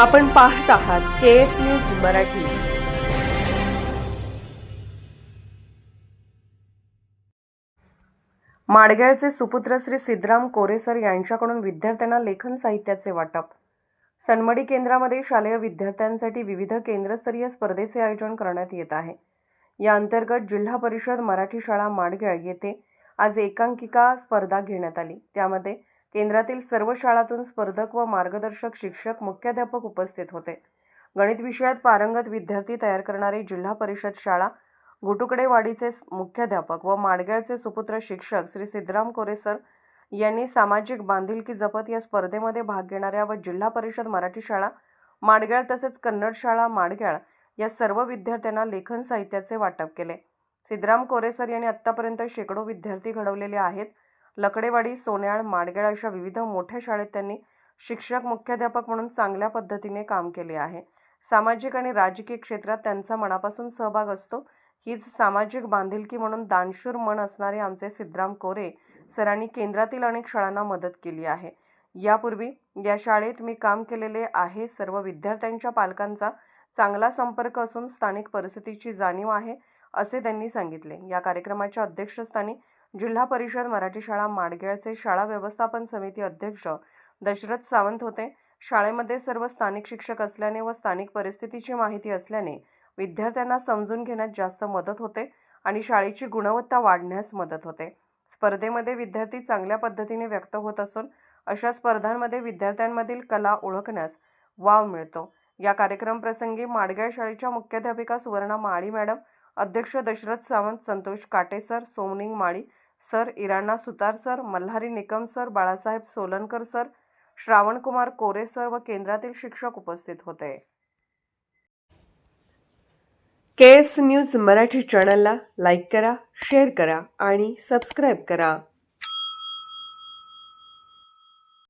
आपण पाहत आहात के एस न्यूज मराठी. माडगळचे सुपुत्र श्री सिद्धराम कोरेसर यांच्याकडून विद्यार्थ्यांना लेखन साहित्याचे वाटप. सनमडी केंद्रामध्ये शालेय विद्यार्थ्यांसाठी विविध केंद्रस्तरीय स्पर्धेचे आयोजन करण्यात येत आहे. या अंतर्गत जिल्हा परिषद मराठी शाळा माडगळ येथे आज एकांकिका स्पर्धा घेण्यात आली. त्यामध्ये केंद्रातील सर्व शाळातून स्पर्धक व मार्गदर्शक शिक्षक मुख्याध्यापक उपस्थित होते. गणित विषयात पारंगत विद्यार्थी तयार करणारी जिल्हा परिषद शाळा घुटुकडेवाडीचे मुख्याध्यापक व माडग्याळचे सुपुत्र शिक्षक श्री सिद्धराम कोरेसर यांनी सामाजिक बांधिलकी जपत या स्पर्धेमध्ये भाग घेणाऱ्या व जिल्हा परिषद मराठी शाळा माडगेळ तसेच कन्नड शाळा माडगेळ या सर्व विद्यार्थ्यांना लेखन साहित्याचे वाटप केले. सिद्धराम कोरेसर यांनी आत्तापर्यंत शेकडो विद्यार्थी घडवलेले आहेत. लकडेवाडी सोन्याळ माडगेळ अशा विविध मोठ्या शाळेत त्यांनी शिक्षक मुख्याध्यापक म्हणून चांगल्या पद्धतीने काम केले आहे. सामाजिक आणि राजकीय क्षेत्रात त्यांचा मनापासून सहभाग असतो. हीच सामाजिक बांधिलकी म्हणून दानशूर मन असणारे आमचे सिद्धराम कोरे सरांनी केंद्रातील अनेक शाळांना मदत केली आहे. यापूर्वी या शाळेत मी काम केलेले आहे. सर्व विद्यार्थ्यांच्या पालकांचा चांगला संपर्क असून स्थानिक परिस्थितीची जाणीव आहे असे त्यांनी सांगितले. या कार्यक्रमाच्या अध्यक्षस्थानी जिल्हा परिषद मराठी शाळा माडगेळचे शाळा व्यवस्थापन समिती अध्यक्ष दशरथ सावंत होते. शाळेमध्ये सर्व स्थानिक शिक्षक असल्याने व स्थानिक परिस्थितीची माहिती असल्याने विद्यार्थ्यांना समजून घेण्यात जास्त मदत होते आणि शाळेची गुणवत्ता वाढण्यास मदत होते. स्पर्धेमध्ये विद्यार्थी चांगल्या पद्धतीने व्यक्त होत असून अशा स्पर्धांमध्ये विद्यार्थ्यांमधील कला ओळखण्यास वाव मिळतो. या कार्यक्रम प्रसंगी शाळेच्या मुख्याध्यापिका सुवर्णा माळी मॅडम अध्यक्ष Dashrath Sawant Santosh काटेसर Somaning Mali sir Iranna Sutar sir Malhari Nikam sir Balasaheb Solankar sir Shravankumar Kore sir व केंद्रातील शिक्षक उपस्थित होते. के एस न्यूज मराठी चॅनलला लाईक करा शेअर करा आणि सबस्क्राईब करा.